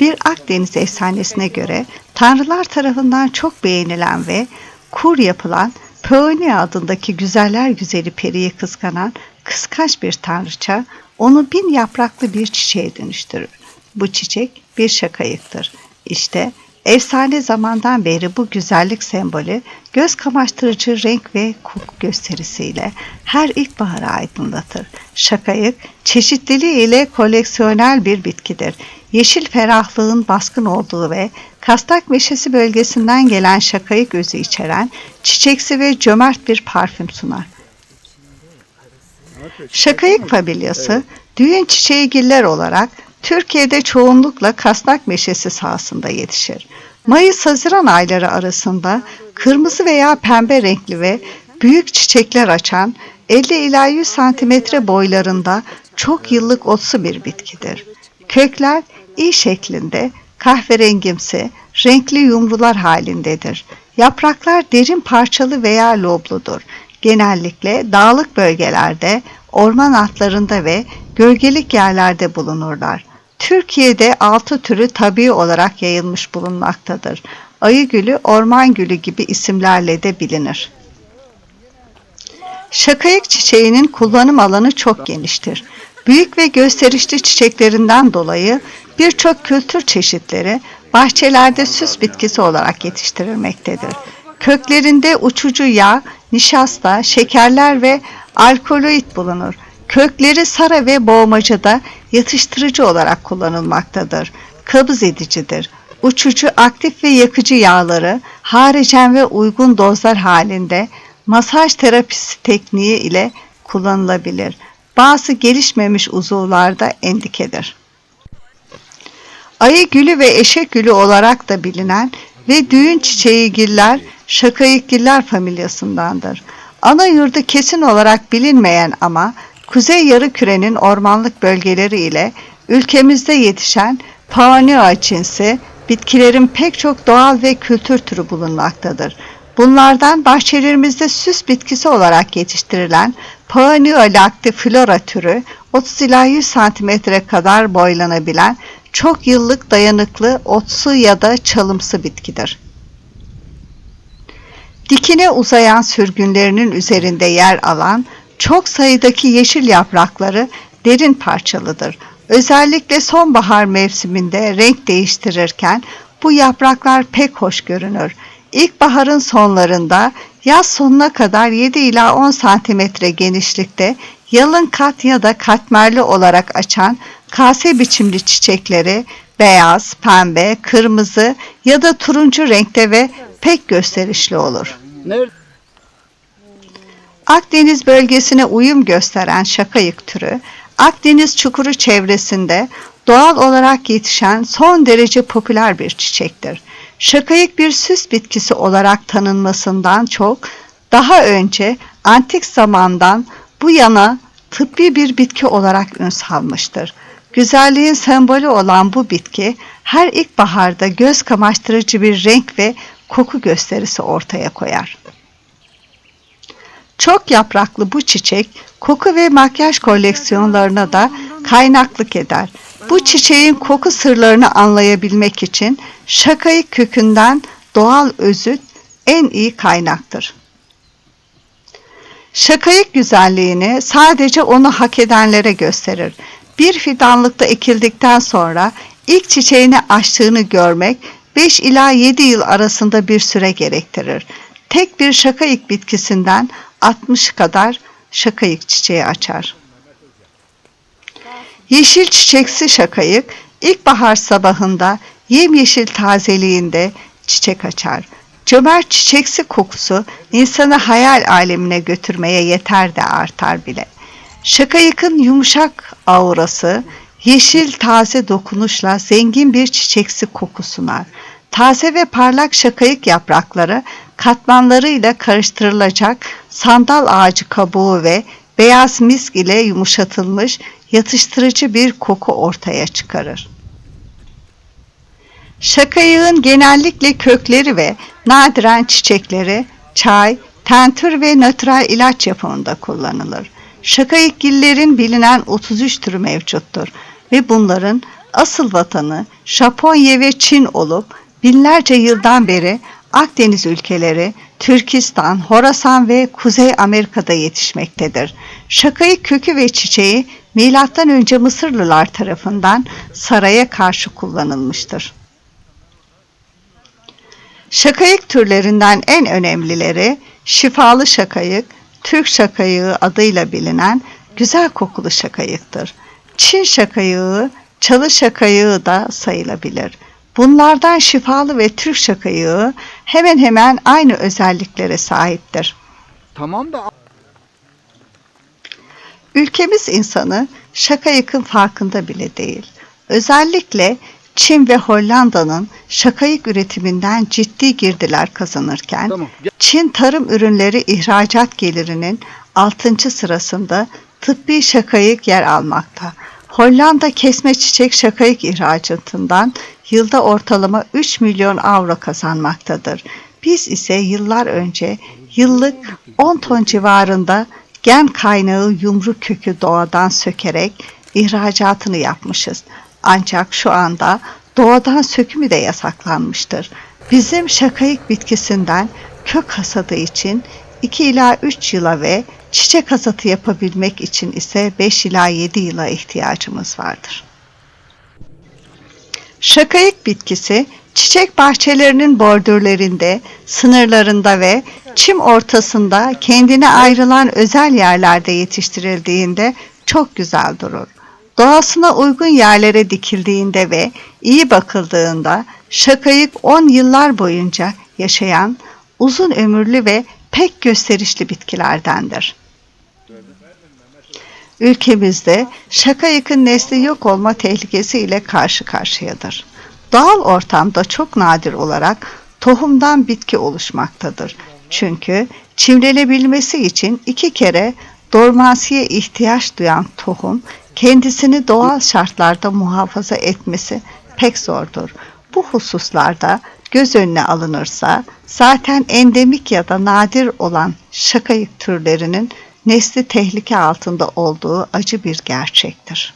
Bir Akdeniz efsanesine göre tanrılar tarafından çok beğenilen ve kur yapılan Peony adındaki güzeller güzeli periyi kıskanan kıskanç bir tanrıça onu bin yapraklı bir çiçeğe dönüştürür. Bu çiçek bir şakayıktır. İşte efsane zamandan beri bu güzellik sembolü göz kamaştırıcı renk ve koku gösterisiyle her ilkbaharı aydınlatır. Şakayık çeşitliliği ile koleksiyonel bir bitkidir. Yeşil ferahlığın baskın olduğu ve kastak meşesi bölgesinden gelen şakayık özü içeren çiçeksi ve cömert bir parfüm sunar. Şakayık familyası düğün çiçeğigiller olarak Türkiye'de çoğunlukla kasnak meşesi sahasında yetişir. Mayıs-Haziran ayları arasında kırmızı veya pembe renkli ve büyük çiçekler açan 50 ila 100 santimetre boylarında çok yıllık otsu bir bitkidir. Kökler i şeklinde kahverengimsi, renkli yumrular halindedir. Yapraklar derin parçalı veya lobludur. Genellikle dağlık bölgelerde, orman altlarında ve gölgelik yerlerde bulunurlar. Türkiye'de altı türü tabii olarak yayılmış bulunmaktadır. Ayı gülü, orman gülü gibi isimlerle de bilinir. Şakayık çiçeğinin kullanım alanı çok geniştir. Büyük ve gösterişli çiçeklerinden dolayı birçok kültür çeşitleri bahçelerde süs bitkisi olarak yetiştirilmektedir. Köklerinde uçucu yağ, nişasta, şekerler ve alkaloid bulunur. Kökleri sara ve boğmacada yatıştırıcı olarak kullanılmaktadır. Kabız edicidir. Uçucu, aktif ve yakıcı yağları haricen ve uygun dozlar halinde masaj terapisi tekniği ile kullanılabilir. Bazı gelişmemiş uzuvlarda endikedir. Ayı gülü ve eşek gülü olarak da bilinen ve düğün çiçeği giller şakayıkgiller familyasındandır. Ana yurdu kesin olarak bilinmeyen ama Kuzey Yarıküre'nin ormanlık bölgeleri ile ülkemizde yetişen Paonioa cinsi bitkilerin pek çok doğal ve kültür türü bulunmaktadır. Bunlardan bahçelerimizde süs bitkisi olarak yetiştirilen Paonioa lactiflora türü 30 ila 100 santimetre kadar boylanabilen çok yıllık dayanıklı otsu ya da çalımsı bitkidir. Dikine uzayan sürgünlerinin üzerinde yer alan çok sayıdaki yeşil yaprakları derin parçalıdır. Özellikle sonbahar mevsiminde renk değiştirirken bu yapraklar pek hoş görünür. İlkbaharın sonlarında yaz sonuna kadar 7 ila 10 santimetre genişlikte yalın kat ya da katmerli olarak açan kase biçimli çiçekleri beyaz, pembe, kırmızı ya da turuncu renkte ve pek gösterişli olur. Nerede? Akdeniz bölgesine uyum gösteren şakayık türü, Akdeniz çukuru çevresinde doğal olarak yetişen son derece popüler bir çiçektir. Şakayık bir süs bitkisi olarak tanınmasından çok daha önce antik zamandan bu yana tıbbi bir bitki olarak ün salmıştır. Güzelliğin sembolü olan bu bitki her ilkbaharda göz kamaştırıcı bir renk ve koku gösterisi ortaya koyar. Çok yapraklı bu çiçek koku ve makyaj koleksiyonlarına da kaynaklık eder. Bu çiçeğin koku sırlarını anlayabilmek için şakayık kökünden doğal özüt en iyi kaynaktır. Şakayık güzelliğini sadece onu hak edenlere gösterir. Bir fidanlıkta ekildikten sonra ilk çiçeğini açtığını görmek 5 ila 7 yıl arasında bir süre gerektirir. Tek bir şakayık bitkisinden 60 kadar şakayık çiçeği açar. Yeşil çiçeksi şakayık ilkbahar sabahında yemyeşil tazeliğinde çiçek açar. Cömert çiçeksi kokusu insanı hayal alemine götürmeye yeter de artar bile. Şakayıkın yumuşak aurası yeşil taze dokunuşla zengin bir çiçeksi koku sunar. Taze ve parlak şakayık yaprakları katmanlarıyla karıştırılacak sandal ağacı kabuğu ve beyaz misk ile yumuşatılmış yatıştırıcı bir koku ortaya çıkarır. Şakayığın genellikle kökleri ve nadiren çiçekleri çay, tentür ve nötral ilaç yapımında kullanılır. Şakayıkgillerin bilinen 33 türü mevcuttur ve bunların asıl vatanı Japonya ve Çin olup binlerce yıldan beri Akdeniz ülkeleri, Türkistan, Horasan ve Kuzey Amerika'da yetişmektedir. Şakayık kökü ve çiçeği önce Mısırlılar tarafından saraya karşı kullanılmıştır. Şakayık türlerinden en önemlileri şifalı şakayık, Türk şakayığı adıyla bilinen güzel kokulu şakayıktır. Çin şakayığı, çalı şakayığı da sayılabilir. Bunlardan şifalı ve Türk şakayığı hemen hemen aynı özelliklere sahiptir. Tamam da Ülkemiz insanı şakayıkın farkında bile değil. Özellikle Çin ve Hollanda'nın şakayık üretiminden ciddi girdiler kazanırken, Tamam. Çin tarım ürünleri ihracat gelirinin 6. sırasında tıbbi şakayık yer almakta. Hollanda kesme çiçek şakayık ihracatından yılda ortalama 3 milyon avro kazanmaktadır. Biz ise yıllar önce yıllık 10 ton civarında gen kaynağı yumru kökü doğadan sökerek ihracatını yapmışız. Ancak şu anda doğadan sökümü de yasaklanmıştır. Bizim şakayık bitkisinden kök hasadı için 2 ila 3 yıla ve çiçek hasadı yapabilmek için ise 5 ila 7 yıla ihtiyacımız vardır. Şakayık bitkisi çiçek bahçelerinin bordürlerinde, sınırlarında ve çim ortasında kendine ayrılan özel yerlerde yetiştirildiğinde çok güzel durur. Doğasına uygun yerlere dikildiğinde ve iyi bakıldığında şakayık 10 yıllar boyunca yaşayan uzun ömürlü ve pek gösterişli bitkilerdendir. Ülkemizde şakayıkın nesli yok olma tehlikesi ile karşı karşıyadır. Doğal ortamda çok nadir olarak tohumdan bitki oluşmaktadır. Çünkü çimlenebilmesi için iki kere dormansiye ihtiyaç duyan tohum kendisini doğal şartlarda muhafaza etmesi pek zordur. Bu hususlarda göz önüne alınırsa zaten endemik ya da nadir olan şakayık türlerinin nesli tehlike altında olduğu acı bir gerçektir.